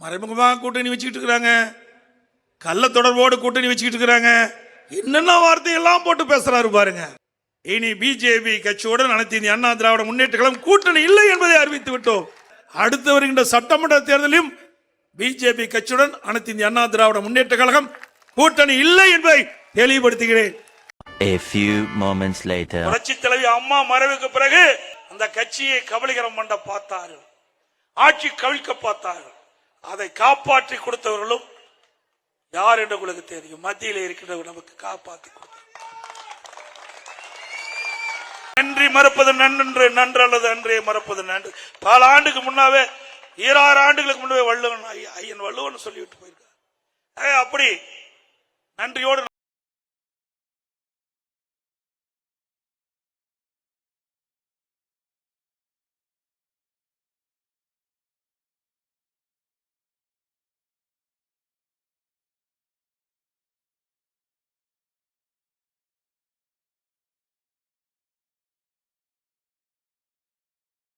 மறைமுகமாக கூட்டணி வச்சுக்கிட்டு இருக்கிறாங்க. கள்ள தொடர்போடு கூட்டணி வச்சுக்கிட்டு இருக்கிறாங்க. என்னென்ன வார்த்தையெல்லாம் போட்டு பேசுறாரு பாருங்க. இனி பிஜேபி கட்சியுடன் அனைத்து இந்திய அண்ணா திராவிட முன்னேற்ற கழகம் கூட்டணி இல்லை என்பதை அறிவித்து விட்டோம். அடுத்து வருகின்ற சட்டமன்ற தேர்தலிலும் பிஜேபி கட்சியுடன் அனைத்து இந்திய அண்ணா திராவிட முன்னேற்ற கழகம் கூட்டணி இல்லை என்பதை தெளிவுபடுத்துகிறேன். A few moments later. புரட்சி தலைவி அம்மா மறைவுக்கு பிறகு அந்த கட்சியை கபலீகரம் பண்ண பார்த்தார்கள். ஆட்சி கவிழ்க்க பார்த்தார்கள். அதை காப்பாற்றி கொடுத்தவர்களும் யார் என்று உங்களுக்கு தெரியும். மத்தியில் இருக்கின்றவர் நமக்கு காப்பாற்றி கொடுத்தார். நன்றி மறப்பது நன்று நன்று அல்லது அன்றே மறப்பது நன்று. பல ஆண்டுக்கு முன்னாவே ஈராறு ஆண்டுகளுக்கு முன்னாவே வள்ளுவன் ஐயன் வள்ளுவன் சொல்லிவிட்டு போயிருக்கார். அப்படி நன்றியோடு